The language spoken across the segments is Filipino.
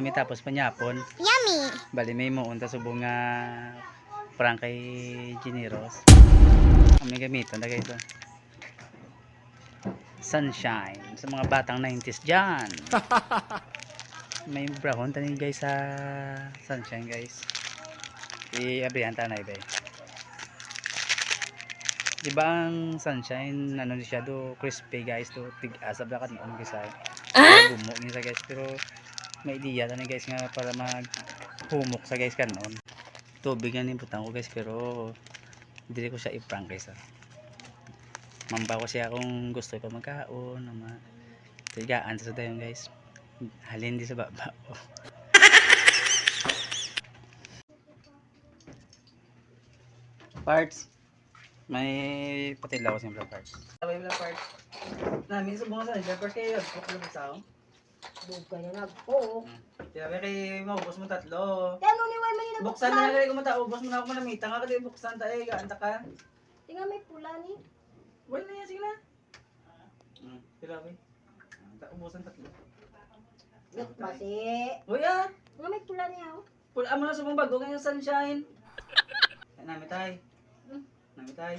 mi tapos panyapon. Yummy! Bali may mo unta subong nga prank kay Gineros. May gamiton guys. ah. Sunshine sa mga batang 90s dyan. may brown tani guys sa sunshine guys. I-abrihan tanay ba Di ba ang sunshine ano siya do crispy guys do tig asab lakat mo ay. Ah? Bumok niya guys pero may idea tani guys nga para mag humok sa guys kanon. Tubig nga nimputan ko guys pero dili ko siya i-prank guys ah. Mamba ko siya kung gusto ko magkaon na ma tigaan sa dayon guys. Halin di sa baba. parts may patila ko siyempre parts. Sabay mo parts. Namin sa bunga sa parts kayo. Buklo sa. Bugay na nagpo. Kaya kay maubos mo tatlo. Kano ni Way man Buksan na lang kay kumata ubos mo na ako manamita nga kasi buksan tayo gaanta ka. Tinga may pula ni. Wala na yan sige na. Hmm, sila ba? Ta ubusan tatlo. Yak kasi. Uy ah, Nga may pula niya oh. pula mo na sa mga bago ngayong sunshine. Nami tay. Hmm. Nami tay.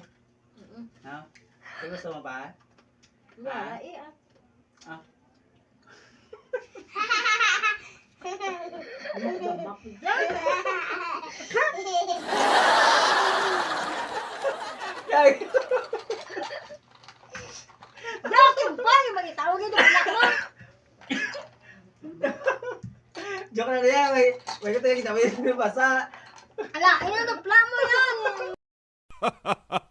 Mm. Ha? Ay, gusto mo pa? Wala eh ah. Ah. Damak dyan. Ay, Yak yung mga mo. joke na yan. May, may ko tayo kita. May basa. Ala, ina to pula mo yan.